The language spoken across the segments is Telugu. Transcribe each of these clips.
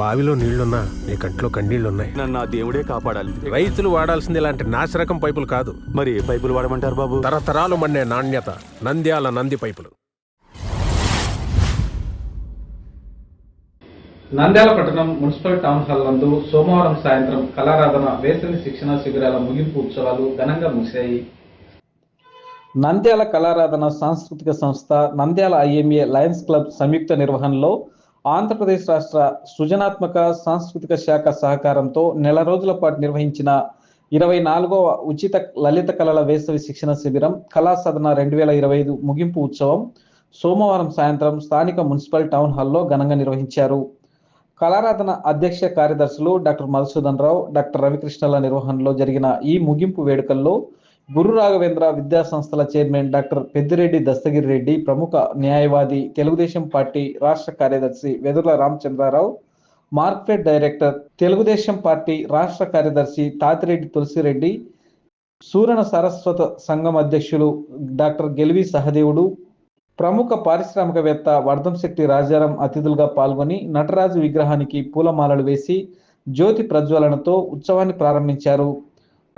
బావిలో నీళ్ళున్నా నీ కంట్లో కన్నీళ్ళున్నాయి. నన్ను ఆ దేవుడే కాపాడాలి. రైతులు వాడాల్సింది ఇలాంటి నాసిరకం పైపులు కాదు. మరి ఏ పైపులు వాడమంటారు బాబు? తరతరాలు మండే నాణ్యత నంద్యాల నంది పైపులు. నంద్యాల పట్టణం మున్సిపల్ టౌన్ హాల్ నందు సోమవారం సాయంత్రం కళారాధన వేసవి శిక్షణ శిబిరాల ముగింపు ఉత్సవాలు ఘనంగా ముగిశాయి. నంద్యాల కళారాధన సాంస్కృతిక సంస్థ నంద్యాల ఐఎంఏ లయన్స్ క్లబ్ సంయుక్త నిర్వహణలో ఆంధ్రప్రదేశ్ రాష్ట్ర సృజనాత్మక సాంస్కృతిక శాఖ సహకారంతో నెల రోజుల పాటు నిర్వహించిన ఇరవై నాలుగవ ఉచిత లలిత కళల వేసవి శిక్షణ శిబిరం కళా సదన రెండు వేల ఇరవై ఐదు ముగింపు ఉత్సవం సోమవారం సాయంత్రం స్థానిక మున్సిపల్ టౌన్ హాల్లో ఘనంగా నిర్వహించారు. కళారాధన అధ్యక్ష కార్యదర్శులు డాక్టర్ మధుసూదన్ రావు డాక్టర్ రవికృష్ణల నిర్వహణలో జరిగిన ఈ ముగింపు వేడుకల్లో గురు రాఘవేంద్ర విద్యా సంస్థల చైర్మన్ డాక్టర్ పెద్దిరెడ్డి దస్తగిరి రెడ్డి ప్రముఖ న్యాయవాది తెలుగుదేశం పార్టీ రాష్ట్ర కార్యదర్శి Vedurla Ramachandra Rao market director Telugu Desam party రాష్ట్ర కార్యదర్శి తాతిరెడ్డి తులసిరెడ్డి సూరణ సరస్వత సంఘం అధ్యక్షులు డాక్టర్ గెలివి సహదేవుడు ప్రముఖ పారిశ్రామికవేత్త వర్ధంశెట్టి రాజారాం అతిథులుగా పాల్గొని నటరాజు విగ్రహానికి పూలమాలలు వేసి జ్యోతి ప్రజ్వలనతో ఉత్సవాన్ని ప్రారంభించారు.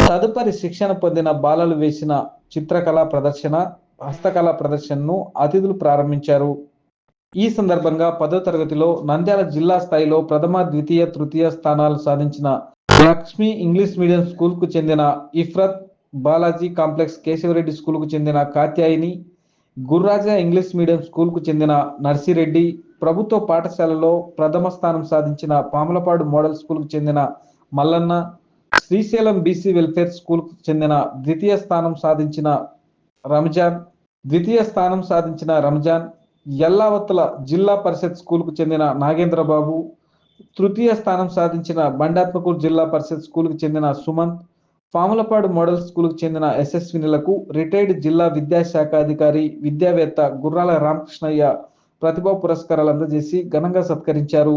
తదుపరి శిక్షణ పొందిన బాలలు వేసిన చిత్రకళా ప్రదర్శన హస్తకళా ప్రదర్శనను అతిథులు ప్రారంభించారు. ఈ సందర్భంగా పదో తరగతిలో నంద్యాల జిల్లా స్థాయిలో ప్రథమ ద్వితీయ తృతీయ స్థానాలు సాధించిన లక్ష్మి ఇంగ్లీష్ మీడియం స్కూల్కు చెందిన ఇఫ్రత్ బాలాజీ కాంప్లెక్స్ కేశవరెడ్డి స్కూల్కు చెందిన కాత్యాయిని గుర్రాజా ఇంగ్లీష్ మీడియం స్కూల్కు చెందిన నర్సిరెడ్డి ప్రభుత్వ పాఠశాలలో ప్రథమ స్థానం సాధించిన పాములపాడు మోడల్ స్కూల్కు చెందిన మల్లన్న శ్రీశైలం బీసీ వెల్ఫేర్ స్కూల్కు చెందిన ద్వితీయ స్థానం సాధించిన రంజాన్ ద్వితీయ స్థానం సాధించిన రంజాన్ ఎల్లావత్తుల జిల్లా పరిషత్ స్కూల్కు చెందిన నాగేంద్రబాబు తృతీయ స్థానం సాధించిన బండాత్మకూరు జిల్లా పరిషత్ స్కూల్కు చెందిన సుమంత్ పాములపాడు మోడల్ స్కూల్కు చెందిన యశస్వినులకు రిటైర్డ్ జిల్లా విద్యాశాఖ అధికారి విద్యావేత్త గుర్రాల రామకృష్ణయ్య ప్రతిభా పురస్కారాలు అందజేసి ఘనంగా సత్కరించారు.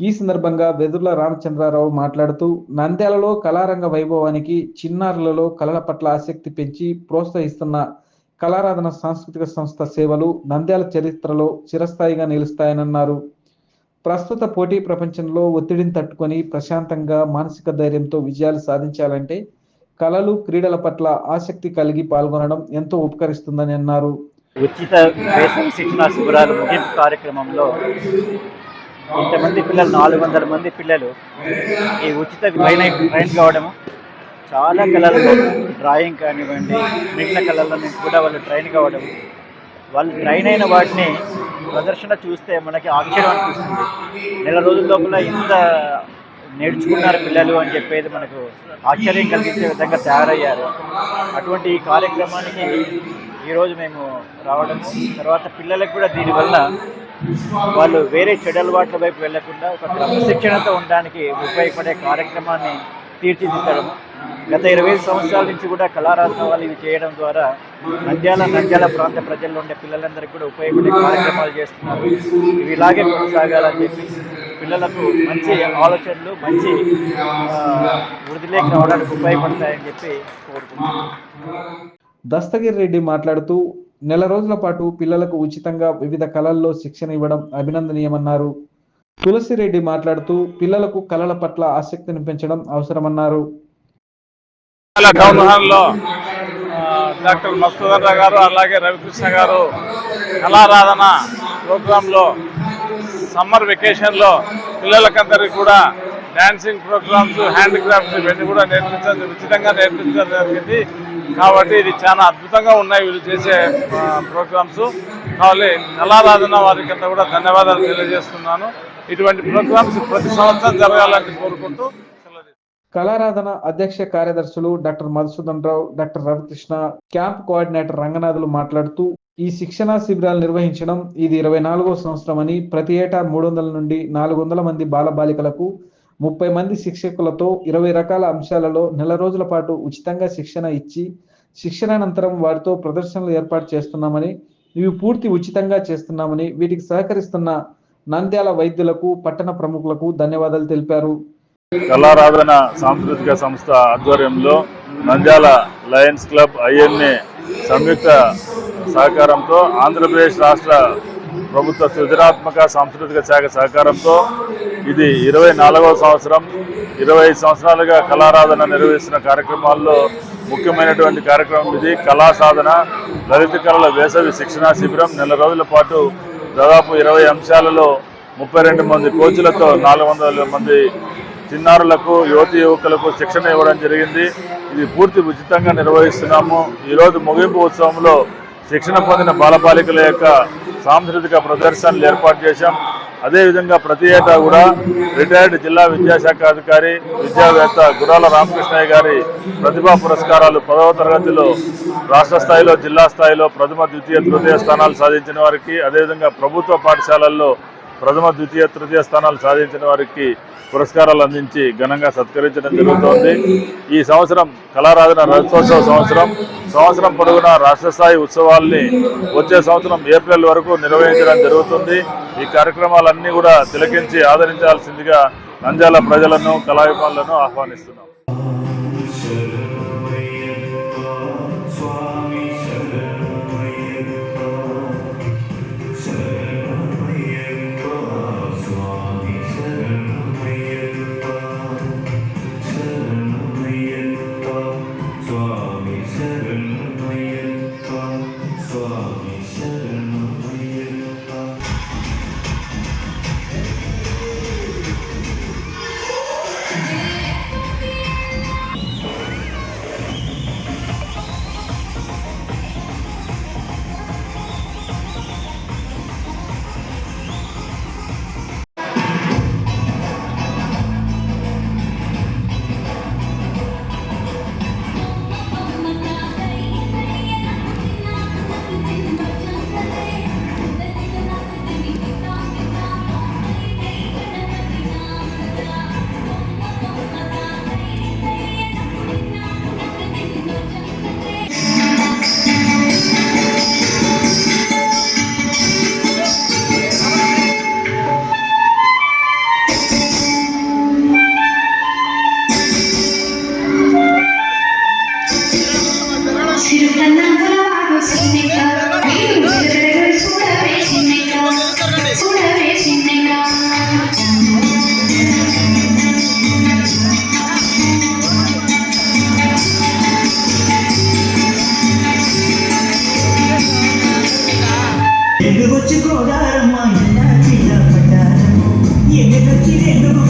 ఈ సందర్భంగా వెదుర్ల రామచంద్రారావు మాట్లాడుతూ నంద్యాలలో కళారంగ వైభవానికి చిన్నారులలో కళల పట్ల ఆసక్తి పెంచి ప్రోత్సహిస్తున్న కళారాధన సాంస్కృతిక సంస్థ సేవలు నంద్యాల చరిత్రలో చిరస్థాయిగా నిలుస్తాయనన్నారు. ప్రస్తుత పోటీ ప్రపంచంలో ఒత్తిడిని తట్టుకొని ప్రశాంతంగా మానసిక ధైర్యంతో విజయాలు సాధించాలంటే కళలు క్రీడల పట్ల ఆసక్తి కలిగి పాల్గొనడం ఎంతో ఉపకరిస్తుందని అన్నారు. ఉచిత వేసవి శిక్షణ శిబిరాలు ముగింపు కార్యక్రమంలో ఇంతమంది పిల్లలు నాలుగు వందల మంది పిల్లలు ఈ ఉచిత ట్రైన్ ట్రైన్ కావడము చాలా కళల్లో డ్రాయింగ్ కానివ్వండి మిగిలిన కళల్లో నుంచి కూడా వాళ్ళు ట్రైన్ కావడం వాళ్ళు ట్రైన్ అయిన వాటిని ప్రదర్శన చూస్తే మనకి ఆశ్చర్యం అనిపిస్తుంది. నెల రోజుల లోపల ఇంత నేర్చుకున్నారు పిల్లలు అని చెప్పేది మనకు ఆశ్చర్యం కలిగించే విధంగా తయారయ్యారు. అటువంటి ఈ కార్యక్రమానికి ఈరోజు మేము రావడం తర్వాత పిల్లలకు కూడా దీనివల్ల వాళ్ళు వేరే చెడలవాట్ల వైపు వెళ్ళకుండా ఒక క్రమశిక్షణతో ఉండడానికి ఉపయోగపడే కార్యక్రమాన్ని తీర్చిదిద్దడం. గత ఇరవై ఐదు సంవత్సరాల నుంచి కూడా కళారాధన వాళ్ళు ఇవి చేయడం ద్వారా నంద్యాల నంద్యాల ప్రాంత ప్రజల్లో ఉండే పిల్లలందరికీ కూడా ఉపయోగపడే కార్యక్రమాలు చేస్తున్నారు. ఇవి ఇలాగే కొనసాగాలని చెప్పి పిల్లలకు మంచి ఆలోచనలు మంచి ఆ, వృద్ధిలోకి రావడానికి ఉపయోగపడతాయని చెప్పి కోరుకుంటున్నాను. దస్తగిరి రెడ్డి మాట్లాడుతూ నెల రోజుల పాటు పిల్లలకు ఉచితంగా వివిధ కళల్లో శిక్షణ ఇవ్వడం అభినందనీయమన్నారు. తులసిరెడ్డి మాట్లాడుతూ పిల్లలకు కళల పట్ల ఆసక్తిని పెంచడం అవసరమన్నారు. డాక్టర్ మస్తుదర్ గారు అలాగే రవికృష్ణ గారు కళారాధన ప్రోగ్రాంలో సమ్మర్ వెకేషన్లో పిల్లలకందరికీ కూడా డాన్సింగ్ ప్రోగ్రామ్స్ హ్యాండ్ క్రాఫ్ట్స్ ఇవన్నీ కూడా నేర్పించడం ఉచితంగా నేర్పించడం జరిగింది. కాబట్టి ఇది చాలా అద్భుతంగా ఉన్నాయి వీళ్ళు చేసే ప్రోగ్రామ్స్. కాబట్టి కళారాధన వారికి అంతా కూడా ధన్యవాదాలు తెలియజేస్తున్నాను. ఇటువంటి ప్రోగ్రామ్స్ ప్రతి సంవత్సరం జరగాలని కోరుకుంటూ కళారాధన అధ్యక్ష కార్యదర్శులు doctor Madhusudan Rao doctor Ravikrishna camp coordinator Ranganathulu మాట్లాడుతూ ఈ శిక్షణా శిబిరాలు నిర్వహించడం ఇది ఇరవై నాలుగో సంవత్సరం అని ప్రతి ఏటా మూడు వందల నుండి నాలుగు వందల మంది బాలబాలికలకు ముప్పై మంది శిక్షకులతో ఇరవై రకాల అంశాలలో నెల రోజుల పాటు ఉచితంగా శిక్షణ ఇచ్చి శిక్షణానంతరం వారితో ప్రదర్శనలు ఏర్పాటు చేస్తున్నామని ఇవి పూర్తి ఉచితంగా చేస్తున్నామని వీటికి సహకరిస్తున్న నంద్యాల వైద్యులకు పట్టణ ప్రముఖులకు ధన్యవాదాలు తెలిపారు. కళారాధన సాంస్కృతిక సంస్థ ఆధ్వర్యంలో నంద్యాల లయన్స్ క్లబ్ ఐఎన్ఏ సంయుక్త సహకారంతో ఆంధ్రప్రదేశ్ రాష్ట్ర ప్రభుత్వ సృజనాత్మక సాంస్కృతిక శాఖ సహకారంతో ఇది ఇరవై నాలుగవ సంవత్సరం. ఇరవై ఐదు సంవత్సరాలుగా కళారాధన నిర్వహిస్తున్న కార్యక్రమాల్లో ముఖ్యమైనటువంటి కార్యక్రమం ఇది. కళా సాధన లలిత కళల వేసవి శిక్షణా శిబిరం. నెల రోజుల పాటు దాదాపు ఇరవై అంశాలలో ముప్పై రెండు మంది కోచ్లతో నాలుగు వందల మంది చిన్నారులకు యువతి యువకులకు శిక్షణ ఇవ్వడం జరిగింది. ఇది పూర్తి ఉచితంగా నిర్వహిస్తున్నాము. ఈరోజు ముగింపు ఉత్సవంలో శిక్షణ పొందిన బాలబాలికల యొక్క సాంస్కృతిక ప్రదర్శనలు ఏర్పాటు చేశాం. అదేవిధంగా ప్రతి ఏటా కూడా రిటైర్డ్ జిల్లా విద్యాశాఖ అధికారి విద్యావేత్త గురాల రామకృష్ణయ్య గారి ప్రతిభా పురస్కారాలు పదవ తరగతిలో రాష్ట్ర స్థాయిలో జిల్లా స్థాయిలో ప్రథమ ద్వితీయ తృతీయ స్థానాలు సాధించిన వారికి అదేవిధంగా ప్రభుత్వ పాఠశాలల్లో ప్రథమ ద్వితీయ తృతీయ స్థానాలు సాధించిన వారికి పురస్కారాలు అందించి ఘనంగా సత్కరించడం జరుగుతోంది. ఈ సంవత్సరం కళారాధన రజతోత్సవ సంవత్సరం సంవత్సరం పొడుగున రాష్ట్ర స్థాయి ఉత్సవాల్ని వచ్చే సంవత్సరం ఏప్రిల్ వరకు నిర్వహించడం జరుగుతుంది. ఈ కార్యక్రమాలన్నీ కూడా తిలకించి ఆదరించాల్సిందిగా నంద్యాల ప్రజలను కళాభిమానులను ఆహ్వానిస్తున్నాం. said Người ta.